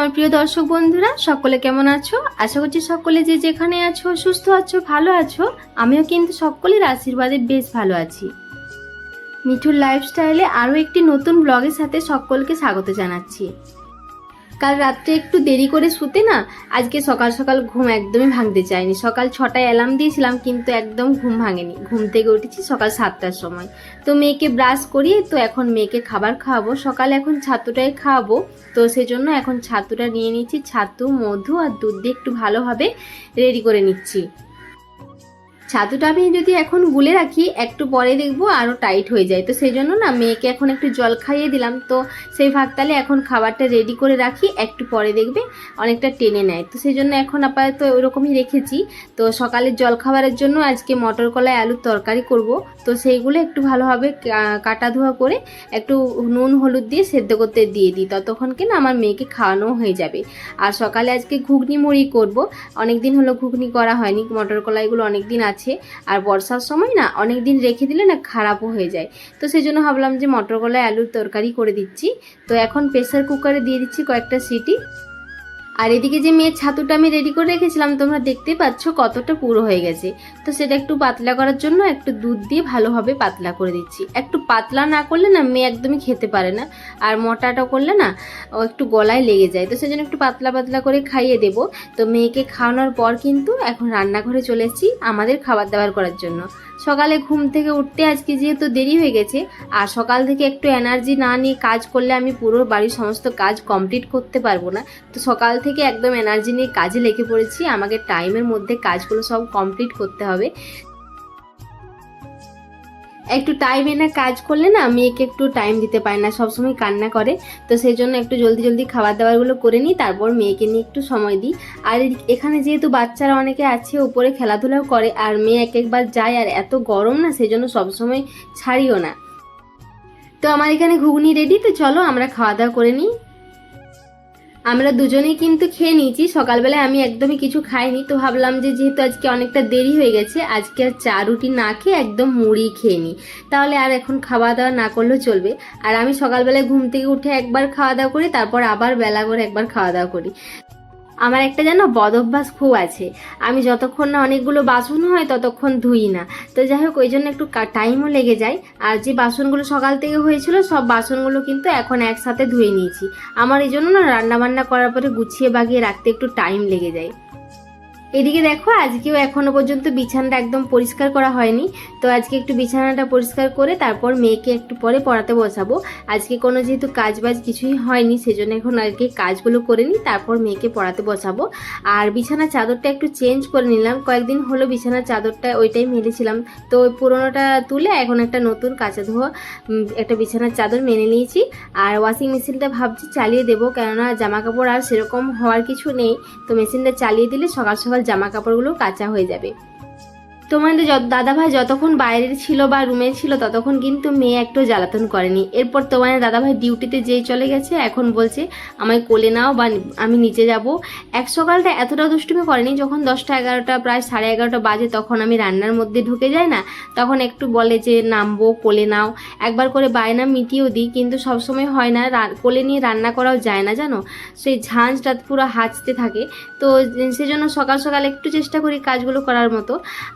আমার প্রিয় দর্শক বন্ধুরা, সকলে কেমন আছো? আশা করছি সকলে যে যেখানে আছো, সুস্থ আছো, ভালো আছো, আমিও কিন্তু সকলের আশীর্বাদে বেশ ভালো আছি। মিঠুর লাইফস্টাইলে আরও একটি নতুন ব্লগের সাথে সকলকে স্বাগত জানাচ্ছি। কাল রাত্রে একটু দেরি করে শুতে না, আজকে সকাল সকাল ঘুম একদমই ভাঙতে চাইনি। সকাল ছটায় অ্যালার্ম দিয়েছিলাম, কিন্তু একদম ঘুম ভাঙেনি। ঘুম থেকে উঠেছি সকাল সাতটার সময়। তো মেয়েকে ব্রাশ করিয়ে, তো এখন মেয়েকে খাবার খাওয়াবো। সকালে এখন ছাতুটাই খাওয়াবো। তো সেজন্য এখন ছাতুটা নিয়ে নিচ্ছি, ছাতু, মধু আর দুধ দিয়ে একটু ভালোভাবে রেডি করে নিচ্ছি। ছাতুটা আমি যদি এখন গুলে রাখি, একটু পরে দেখব আরও টাইট হয়ে যায়। তো সেই জন্য না, মেয়েকে এখন একটু জল খাইয়ে দিলাম। তো সেই ভাগতালে এখন খাবারটা রেডি করে রাখি, একটু পরে দেখবে অনেকটা টেনে নেয়। তো সেই জন্য এখন আপাতত ওরকমই রেখেছি। তো সকালের জল খাবারের জন্য আজকে মটর কলাই, আলুর তরকারি করব। তো সেইগুলো একটু ভালোভাবে কাটা ধোয়া করে একটু নুন, হলুদ দিয়ে সেদ্ধ করতে দিয়ে দিই। ততক্ষণকে না আমার মেয়েকে খাওয়ানো হয়ে যাবে। আর সকালে আজকে ঘুগনি মুড়ি করব। অনেক দিন হলো ঘুগনি করা হয়নি। মটর কলাইগুলো অনেক দিন আছে। আর বর্ষার সময় না অনেক দিন রেখে দিলে না খারাপও হয়ে যায়। তো সেই জন্য ভাবলাম যে মটর আলুর তরকারি করে দিচ্ছি। তো এখন প্রেসার কুকারে দিয়ে দিচ্ছি কয়েকটা সিটি। আর এদিকে যে মেয়ের ছাতুটা আমি রেডি করে রেখেছিলাম, তোমরা দেখতে পাচ্ছ কতটা পুরো হয়ে গেছে। তো সেটা একটু পাতলা করার জন্য একটু দুধ দিয়ে ভালোভাবে পাতলা করে দিচ্ছি। একটু পাতলা না করলে না মেয়ে একদমই খেতে পারে না, আর মোটাটা করলে না ও একটু গলায় লেগে যায়। তো সেজন্য একটু পাতলা পাতলা করে খাইয়ে দেব। তো মেয়েকে খাওয়ানোর পর কিন্তু এখন রান্নাঘরে চলে এসেছি আমাদের খাবার দাবার করার জন্য। সকালে ঘুম থেকে উঠতে আজকে যেহেতু দেরি হয়ে গেছে, আর সকাল থেকে একটু এনার্জি না নিয়ে কাজ করলে আমি পুরো বাড়ির সমস্ত কাজ কমপ্লিট করতে পারব না। তো সকাল থেকে একদম এনার্জি নিয়ে কাজে লেগে পড়েছি, আমাকে টাইমের মধ্যে কাজগুলো সব কমপ্লিট করতে হবে। একটু টাইম এনে কাজ করলে না মেয়েকে একটু টাইম দিতে পারে না, সবসময় কান্না করে। তো সেই জন্য একটু জলদি জলদি খাবার দাবারগুলো করে নিই, তারপর মেয়েকে নিয়ে একটু সময় দিই। আর এখানে যেহেতু বাচ্চারা অনেকে আছে, উপরে খেলাধুলাও করে, আর মেয়ে এক একবার যায়, আর এত গরম না সেই জন্য সবসময় ছাড়িও না। তো আমার এখানে ঘুগনি রেডি তো চলো আমরা খাওয়া দাওয়া করে নিই। আমরা দুজনেই কিন্তু খেয়ে নিয়েছি। সকালবেলায় আমি একদমই কিছু খাইনি, তো ভাবলাম যে যেহেতু আজকে অনেকটা দেরি হয়ে গেছে, আজকে আর চা রুটি না খেয়ে একদম মুড়ি খেয়ে নিই। তাহলে আর এখন খাওয়া দাওয়া না করলেও চলবে। আর আমি সকালবেলায় ঘুম থেকে উঠে একবার খাওয়া দাওয়া করি, তারপর আবার বেলা করে একবার খাওয়া দাওয়া করি। আমার একটা যেন বদ অভ্যাস খুব আছে। আমি যতক্ষণ না অনেকগুলো বাসন হয়, ততক্ষণ ধুই না। তো যাই হোক, ওই জন্য একটু টাইমও লেগে যায়। আর যে বাসনগুলো সকাল থেকে হয়েছিল, সব বাসনগুলো কিন্তু এখন একসাথে ধুয়ে নিয়েছি। আমার এই জন্য না রান্নাবান্না করার পরে গুছিয়ে বাগিয়ে রাখতে একটু টাইম লেগে যায়। এদিকে দেখো, আজকেও এখনও পর্যন্ত বিছানাটা একদম পরিষ্কার করা হয়নি। তো আজকে একটু বিছানাটা পরিষ্কার করে তারপর মেয়েকে একটু পরে পড়াতে বসাবো। আজকে কোনো যেহেতু কাজ বাজ কিছুই হয়নি, সেজন্য এখন আজকে কাজগুলো করে নিই, তারপর মেয়েকে পড়াতে বসাবো। আর বিছানার চাদরটা একটু চেঞ্জ করে নিলাম। কয়েকদিন হলো বিছানার চাদরটা ওইটাই মেলেছিলাম। তো ওই পুরোনোটা তুলে এখন একটা নতুন কাঁচা ধোয়া একটা বিছানার চাদর মেনে নিয়েছি। আর ওয়াশিং মেশিনটা ভাবছি চালিয়ে দেবো, কেননা জামা কাপড় আর সেরকম হওয়ার কিছু নেই। তো মেশিনটা চালিয়ে দিলে সকাল সকাল জামা কাপড়গুলো কাঁচা হয়ে যাবে। তোমাদের যত দাদাভাই যতক্ষণ বাইরে ছিল বা রুমে ছিল, ততক্ষণ কিন্তু মেয়ে একটু জ্বালাতন করেনি। এরপর তোমাদের দাদাভাই ডিউটিতে যেই চলে গেছে, এখন বলছে, আমায় কোলে নাও বা আমি নিচে যাব। এক সকালটা এতটা দুষ্টুমি করেনি, যখন দশটা এগারোটা, প্রায় সাড়ে এগারোটা বাজে, তখন আমি রান্নার মধ্যে ঢুকে যাই না, তখন একটু বলে যে, নামবো, কোলে নাও। একবার করে বায়না মিটিয়েও দিই, কিন্তু সবসময় হয় না কোলে নিয়ে রান্না করাও যায় না, জানো? সেই ঝাঁঝটা পুরো হাঁচতে থাকে। তো সেজন্য সকাল সকাল একটু চেষ্টা করি কাজগুলো করার মতো।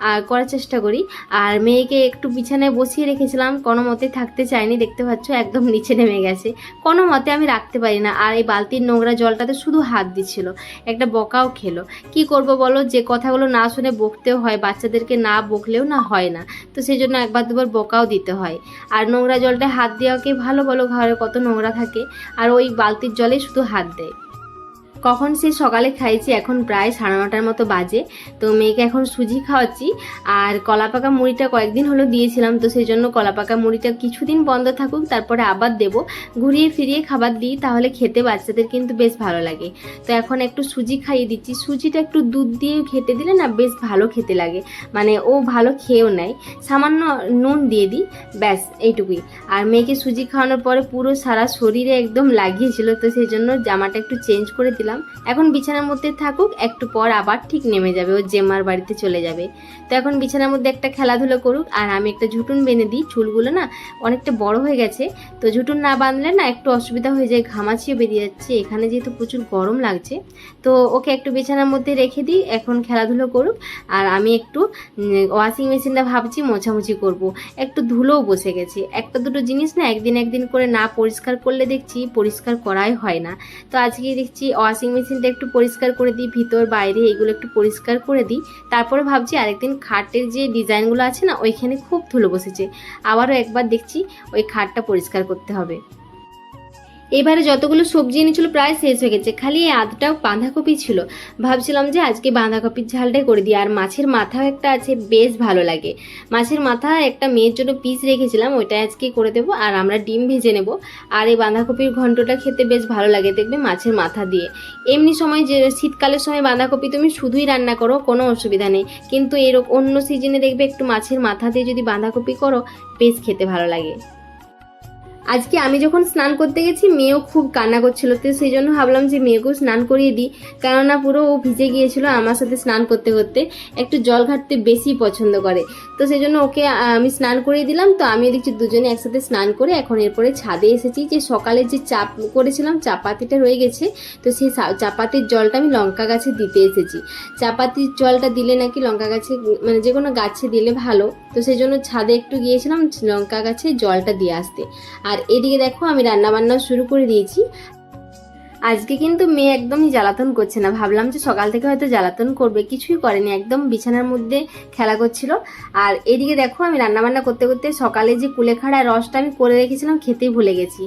আর করার চেষ্টা করি। আর মেয়েকে একটু বিছানায় বসিয়ে রেখেছিলাম, কোনো মতে থাকতে চাইনি, দেখতে পাচ্ছ একদম নিচে নেমে গেছে। কোনো মতে আমি রাখতে পারি না, আর এই বালতির নোংরা জলটাতে শুধু হাত দিচ্ছিল, একটা বকাও খেলো। কি করব বলো, যে কথাগুলো না শুনে বকতেও হয়, বাচ্চাদেরকে না বকলেও না হয় না। তো সেই জন্য একবার দুবার বকাও দিতে হয়। আর নোংরা জলটা হাত দেওয়াকে ভালো বলো, ঘরে কত নোংরা থাকে, আর ওই বালতির জলে শুধু হাত দেয়। কখন সে সকালে খাইছি? এখন প্রায় সাড়ে নটার মতো বাজে। তো মেয়েকে এখন সুজি খাওয়াচ্ছি। আর কলা পাকা মুড়িটা কয়েকদিন হলো দিয়েছিলাম, তো সেই জন্য কলা পাকা মুড়িটা কিছুদিন বন্ধ থাকুক, তারপরে আবার দেবো। ঘুরিয়ে ফিরিয়ে খাবার দিই, তাহলে খেতে বাচ্চাদের কিন্তু বেশ ভালো লাগে। তো এখন একটু সুজি খাইয়ে দিচ্ছি। সুজিটা একটু দুধ দিয়ে খেতে দিলে না বেশ ভালো খেতে লাগে। মানে ও ভালো খেয়েও নেয়। সামান্য নুন দিয়ে দিই, ব্যাস, এইটুকুই। আর মেয়েকে সুজি খাওয়ানোর পরে পুরো সারা শরীরে একদম লাগিয়েছিল, তো সেই জন্য জামাটা একটু চেঞ্জ করে দিলাম। দিলাম এখন বিছানার মধ্যে থাকুক, একটু পর আবার ঠিক নেমে যাবে, ও জেমার বাড়িতে চলে যাবে। তো এখন বিছানার মধ্যে একটা খেলাধুলো করুক, আর আমি একটা ঝুটুন বেঁধে দিই। চুলগুলো না অনেকটা বড় হয়ে গেছে, তো ঝুটুন না বাঁধলে না একটু অসুবিধা হয়ে যায়, ঘামাচিও বেরিয়ে যাচ্ছে। এখানে যেহেতু প্রচুর গরম লাগছে, তো ওকে একটু বিছানার মধ্যে রেখে দিই, এখন খেলাধুলো করুক। আর আমি একটু ওয়াশিং মেশিনটা ভাবছি, মোছামুছি করব। একটু ধুলোও বসে গেছে। একটা দুটো জিনিস না একদিন একদিন করে না পরিষ্কার করলে দেখছি, পরিষ্কার করাই হয় না। তো আজকে দেখছি ওয়াশিং মেশিনটা একটু পরিষ্কার করে দিই, ভিতর, বাইরে এগুলো একটু পরিষ্কার করে দিই। তারপরে ভাবছি আরেকদিন খাটের যে ডিজাইনগুলো আছে না, ওইখানে খুব ধুলো বসেছে। আবারও একবার দেখছি ওই খাটটা পরিষ্কার করতে হবে। এবারে যতগুলো সবজি এনেছিল প্রায় শেষ হয়ে গেছে। খালি এই আধটাও বাঁধাকপি ছিল। ভাবছিলাম যে আজকে বাঁধাকপির ঝালটাই করে দিই। আর মাছের মাথাও একটা আছে, বেশ ভালো লাগে। মাছের মাথা একটা মেয়ের জন্য পিস রেখেছিলাম ওইটা আজকে করে দেবো। আর আমরা ডিম ভেজে নেব। আর এই বাঁধাকপির ঘন্টটা খেতে বেশ ভালো লাগে দেখবে মাছের মাথা দিয়ে। এমনি সময় যে শীতকালের সময় বাঁধাকপি তুমি শুধুই রান্না করো, কোনো অসুবিধা নেই। কিন্তু এরকম অন্য সিজনে দেখবে একটু মাছের মাথা দিয়ে যদি বাঁধাকপি করো, বেশ খেতে ভালো লাগে। আজকে আমি যখন স্নান করতে গেছি, মেয়েও খুব কান্না করছিল। তো সেই জন্য ভাবলাম যে মেয়েকেও স্নান করিয়ে দিই। কেননা পুরো ও ভিজে গিয়েছিল আমার সাথে স্নান করতে করতে। একটু জল ঘাটতে বেশি পছন্দ করে। তো সেই জন্য ওকে আমি স্নান করিয়ে দিলাম। তো আমি দেখছি দুজনে একসাথে স্নান করে এখন এরপরে ছাদে এসেছি। যে সকালে যে চাপ করেছিলাম, চাপাতিটা রয়ে গেছে। তো সেই চাপাতির জলটা আমি লঙ্কা গাছে দিতে এসেছি। চাপাতির জলটা দিলে নাকি লঙ্কা গাছে মানে যে কোনো গাছে দিলে ভালো। তো সেই জন্য ছাদে একটু গিয়েছিলাম, লঙ্কা গাছে জলটা দিয়ে আসতে। আর এদিকে দেখো আমি রান্না বান্না শুরু করে দিয়েছি। আজকে কিন্তু মেয়ে একদমই জ্বালাতন করছে না। ভাবলাম যে সকাল থেকে হয়তো জ্বালাতন করবে, কিছুই করেনি, একদম বিছানার মধ্যে খেলা করছিল। আর এদিকে দেখো আমি রান্নাবান্না করতে করতে সকালে যে কুলেখাড়া রসটা আমি করে রেখেছিলাম, খেতেই ভুলে গেছি।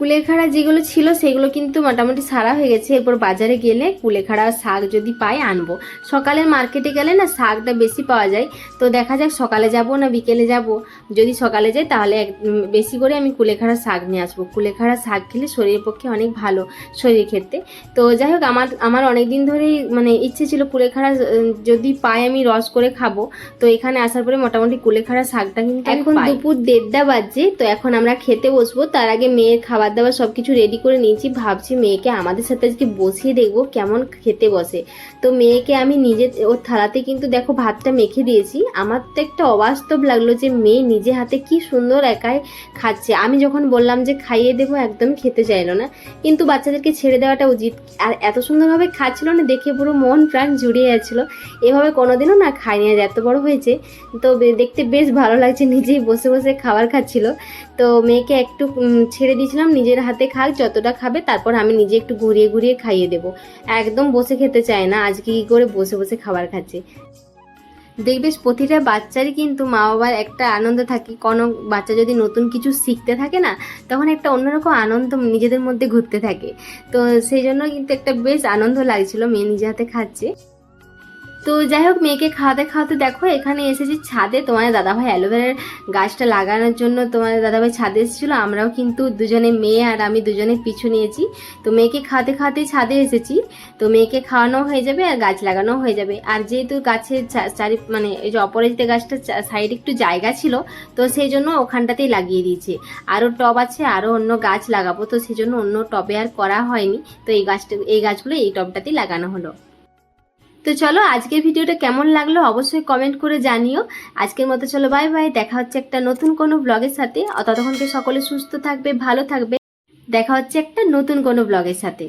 কুলেখাড়া যেগুলো ছিল সেগুলো কিন্তু মোটামুটি সারা হয়ে গেছে। এরপর বাজারে গেলে কুলেখাড়া শাক যদি পাই আনব। সকালের মার্কেটে গেলে না শাকটা বেশি পাওয়া যায়। তো দেখা যাক সকালে যাব না বিকেলে যাব? যদি সকালে যাই তাহলে বেশি করে আমি কুলেখাড়া শাক নিয়ে আসব। কুলেখাড়া শাক খেলে শরীরের পক্ষে অনেক ভালো শরীর ক্ষেত্রে তো যাই হোক আমার আমার অনেক দিন ধরেই মানে ইচ্ছে ছিল কুলেখাড়া যদি পাই আমি রস করে খাব। তো এখানে আসার পরে মোটামুটি কুলেখাড়া শাকটা কিন্তু এখন দুপুর দেড়টা বাজছে তো এখন আমরা খেতে বসবো। তার আগে মেয়ের খাবার দাবার সব কিছু রেডি করে নিয়েছি। ভাবছি মেয়েকে আমাদের সাথে আজকে বসিয়ে দেখব কেমন খেতে বসে। তো মেয়েকে আমি নিজে ওর থালাতে কিন্তু দেখো ভাতটা মেখে দিয়েছি। আমার তো একটা অবাস্তব লাগল যে মেয়ে নিজে হাতে কি সুন্দর একাই খাচ্ছে। আমি যখন বললাম যে খাইয়ে দেবো, একদম খেতে চাইলো না। কিন্তু বাচ্চাদেরকে ছেড়ে দেওয়াটা উচিত। আর এত সুন্দরভাবে খাচ্ছিল না দেখে পুরো মন প্রাণ জুড়িয়ে যাচ্ছিল। এভাবে কোনোদিনও না খাইনি, আর এত বড় হয়েছে। তো দেখতে বেশ ভালো লাগছে নিজেই বসে বসে খাবার খাচ্ছিল। তো মেয়েকে একটু ছেড়ে দিয়েছিলাম নিজের হাতে খাক, যতটা খাবে তারপর আমি নিজে একটু ঘুরিয়ে ঘুরিয়ে খাইয়ে দেবো। একদম বসে খেতে চায় না, আজকে কি করে বসে বসে খাবার খাচ্ছে। দেখবে প্রতিটা বাচ্চারই কিন্তু মা বাবার একটা আনন্দ থাকে। কোনো বাচ্চা যদি নতুন কিছু শিখতে থাকে না, তখন একটা অন্যরকম আনন্দ নিজেদের মধ্যে ঘুরতে থাকে। তো সেই জন্য কিন্তু একটা বেশ আনন্দ লাগছিল, মেয়ে নিজে হাতে খাচ্ছে। তো যাই হোক, মেয়েকে খাওয়াতে খাওয়াতে দেখো, এখানে এসেছি ছাদে। তোমাদের দাদাভাই অ্যালোভেরার গাছটা লাগানোর জন্য তোমাদের দাদাভাই ছাদে এসেছিল। আমরাও কিন্তু দুজনে মেয়ে আর আমি দুজনে পিছু নিয়েছি। তো মেয়েকে খাওয়াতে খাওয়াতে ছাদে এসেছি। তো মেয়েকে খাওয়ানো হয়ে যাবে আর গাছ লাগানো হয়ে যাবে। আর যেহেতু গাছের চারি মানে এই যে অপরাজিতা গাছটা সাইডে একটু জায়গা ছিল, তো সেই জন্য ওখানটাতেই লাগিয়ে দিয়েছে। আরও টব আছে, আরও অন্য গাছ লাগাবো। তো সেই জন্য অন্য টবে আর করা হয়নি। তো এই গাছটা, এই গাছগুলো এই টবটাতেই লাগানো হলো। তো চলো আজকের ভিডিওটা কেমন লাগল অবশ্যই কমেন্ট করে জানিও। আজকের মতো চলো বাই বাই দেখা হচ্ছে একটা নতুন কোনো ব্লগের সাথে। ততক্ষণকে সকলে সুস্থ থাকবে, ভালো থাকবে। দেখা হচ্ছে একটা নতুন কোনো ব্লগের সাথে।